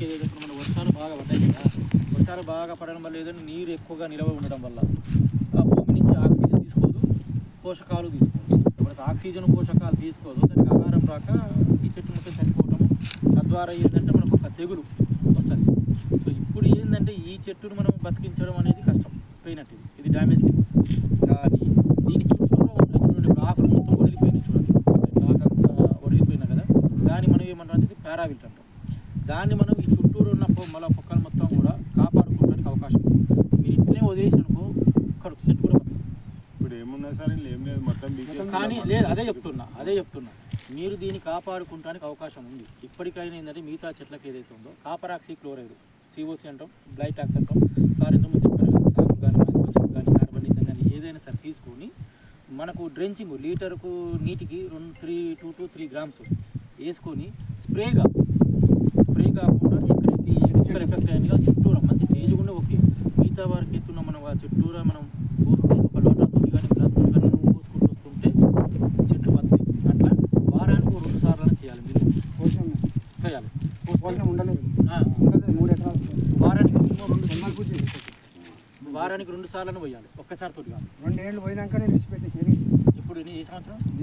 మనకి ఇప్పుడు మన వర్షాలు బాగా పడ్డాయి కదా వర్షాలు బాగా పడడం వల్ల ఏదైనా నీరు ఎక్కువగా నిలవ ఉండడం వల్ల ఆ భూమి నుంచి ఆక్సిజన్ తీసుకోదు పోషకాలు తీసుకోదు. ఎప్పుడైతే ఆక్సిజన్ పోషకాలు తీసుకోదు దానికి ఆహారం రాక ఈ చెట్టు మొత్తం చనిపోవటము తద్వారా ఏంటంటే మనకు ఒక తెగులు వస్తుంది. సో ఇప్పుడు ఏంటంటే ఈ చెట్టును మనం బతికించడం అనేది కష్టం పోయినట్టు ఇది. డ్యామేజ్ కింద వస్తుంది. కానీ దీని చుట్టూ చూడండి ఆకులు మొత్తం ఒడిలిపోయినాయి చూడండి. ఆకంతా కదా దాన్ని మనం ఏమంటాం ఇది పారావిల్ట్ అంటాం. దాన్ని మనం ఈ చుట్టూరు ఉన్న పొ- మల పొక్కలు మొత్తం కూడా కాపాడుకోవడానికి అవకాశం ఉంది. మీరు ఇట్లే వదిలేసి అనుకో ఇక్కడ చెట్టు కూడా. ఇప్పుడు ఏమున్నా సరే ఏం లేదు మొత్తం కానీ లేదు అదే చెప్తున్నా అదే చెప్తున్నా. మీరు దీన్ని కాపాడుకోవడానికి అవకాశం ఉంది. ఇప్పటికైనా ఏంటంటే మిగతా చెట్లకు ఏదైతే ఉందో కాపరాక్సీ క్లోరైడ్ సిఓసి అంటాం బ్లైటాక్స్ అంటాం. సార్ ఇంతకుముందు చెప్పారు కానీ కానీ ఏదైనా సరే తీసుకొని మనకు డ్రెంచింగ్ లీటర్కు నీటికి రెండు three two two three grams వేసుకొని స్ప్రేగా స్ప్రే కాకుండా ఎక్కడైతే ఎక్స్ట్రా ఎఫెక్ట్ చుట్టూరా? మంచి తేజ్ కూడా ఓకే. మిగతా వారికి ఎత్తున్న మనం ఆ చుట్టూరా మనం ఒక లోటాతో కానీ గ్లాసుతో కానీ పోసుకుంటూ వస్తుంటే చెట్లు బతుకుతాయి అట్లా వారానికి రెండు సార్లు చేయాలి మీరు. చేయాలి. ఉండలేదు. మూడు ఎకరాలు. వారానికి రెండు వారానికి రెండు సార్లను పోయాలి. ఒక్కసారి తోటి కాదు. రెండేళ్ళు పోయినాక నేను విడిచిపెట్టేసి ఇప్పుడు ఏ సంవత్సరం?